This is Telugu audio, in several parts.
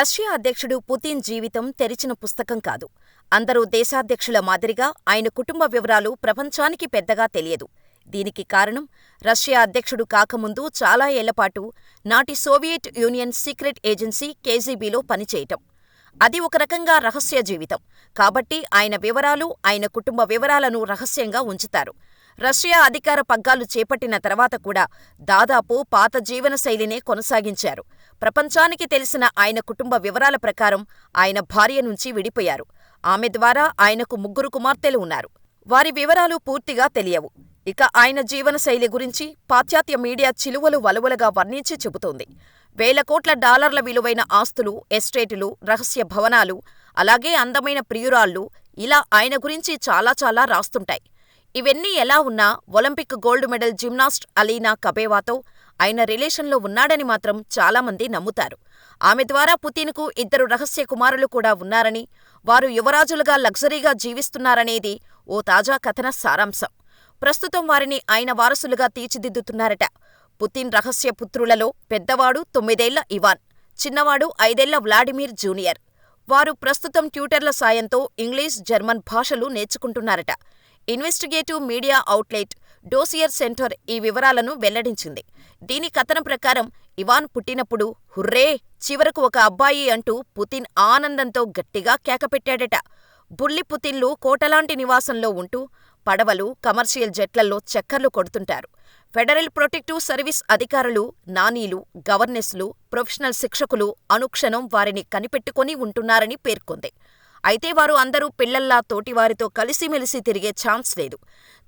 రష్యా అధ్యక్షుడు పుతిన్ జీవితం తెరిచిన పుస్తకం కాదు. అందరు దేశాధ్యక్షుల మాదిరిగా ఆయన కుటుంబ వివరాలు ప్రపంచానికి పెద్దగా తెలియదు. దీనికి కారణం రష్యా అధ్యక్షుడు కాకముందు చాలా ఏళ్ళపాటు నాటి సోవియట్ యూనియన్ సీక్రెట్ ఏజెన్సీ కేజీబీలో పనిచేయటం. అది ఒక రకంగా రహస్య జీవితం. కాబట్టి ఆయన వివరాలు, ఆయన కుటుంబ వివరాలను రహస్యంగా ఉంచుతారు. రష్యా అధికార పగ్గాలు చేపట్టిన తర్వాత కూడా దాదాపు పాత జీవనశైలినే కొనసాగించారు. ప్రపంచానికి తెలిసిన ఆయన కుటుంబ వివరాల ప్రకారం ఆయన భార్య నుంచి విడిపోయారు. ఆమె ద్వారా ఆయనకు ముగ్గురు కుమార్తెలు ఉన్నారు. వారి వివరాలు పూర్తిగా తెలియవు. ఇక ఆయన జీవనశైలి గురించి పాశ్చాత్య మీడియా చిలువలు వలువలుగా వర్ణించి చెబుతోంది. వేల కోట్ల డాలర్ల విలువైన ఆస్తులు, ఎస్టేటులు, రహస్య భవనాలు, అలాగే అందమైన ప్రియురాళ్ళు ఇలా ఆయన గురించి చాలా చాలా రాస్తుంటాయి. ఇవన్నీ ఎలా ఉన్నా Olympic gold medal gymnast Alina కబేవాతో ఆయన రిలేషన్లో ఉన్నాడని మాత్రం చాలామంది నమ్ముతారు. ఆమె ద్వారా పుతిన్కు ఇద్దరు రహస్య కుమారులు కూడా ఉన్నారని, వారు యువరాజులుగా లగ్జరీగా జీవిస్తున్నారనేది ఓ తాజా కథన సారాంశం. ప్రస్తుతం వారిని ఆయన వారసులుగా తీర్చిదిద్దుతున్నారట. పుతిన్ రహస్య పుత్రులలో పెద్దవాడు తొమ్మిదేళ్ళ ఇవాన్, చిన్నవాడు ఐదేళ్ళ వ్లాడిమిర్ జూనియర్. వారు ప్రస్తుతం ట్యూటర్ల సాయంతో ఇంగ్లీష్, జర్మన్ భాషలు నేర్చుకుంటున్నారట. Investigative media outlet Dossier Center ఈ వివరాలను వెల్లడించింది. దీని కథనం ప్రకారం ఇవాన్ పుట్టినప్పుడు హుర్రే చివరకు ఒక అబ్బాయి అంటూ పుతిన్ ఆనందంతో గట్టిగా కేకపెట్టాడట. బుల్లి పుతిన్లు కోటలాంటి నివాసంలో ఉంటూ పడవలు, కమర్షియల్ జెట్లలో చక్కర్లు కొడుతుంటారు. ఫెడరల్ ప్రొటెక్టివ్ సర్వీస్ అధికారులు, నానీలు, గవర్నెస్లు, ప్రొఫెషనల్ శిక్షకులు అనుక్షణం వారిని కనిపెట్టుకొని ఉంటున్నారని పేర్కొంది. అయితే వారు అందరూ పిల్లల్లా తోటివారితో కలిసిమెలిసి తిరిగే ఛాన్స్ లేదు.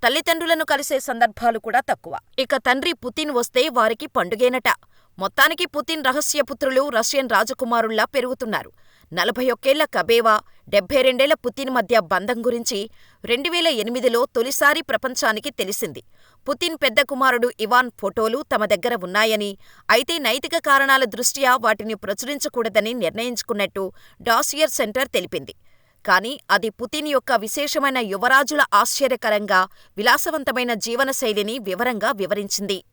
తల్లిదండ్రులను కలిసే సందర్భాలు కూడా తక్కువ. ఇక తండ్రి పుతిన్ వస్తే వారికి పండుగేనట. మొత్తానికి పుతిన్ రహస్య పుత్రులు రష్యన్ రాజకుమారుల్లా పెరుగుతున్నారు. నలభై ఒక్కేళ్ళ కబేవా, డెబ్బై రెండేళ్ళ పుతిన్ మధ్య బంధం గురించి రెండువేల ఎనిమిదిలో తొలిసారి ప్రపంచానికి తెలిసింది. పుతిన్ పెద్ద కుమారుడు ఇవాన్ ఫోటోలు తమ దగ్గర ఉన్నాయని, అయితే నైతిక కారణాల దృష్ట్యా వాటిని ప్రచురించకూడదని నిర్ణయించుకున్నట్టు డాసియర్ సెంటర్ తెలిపింది. కానీ అది పుతిన్ యొక్క విశేషమైన యువరాజుల ఆశ్చర్యకరంగా విలాసవంతమైన జీవనశైలిని వివరంగా వివరించింది.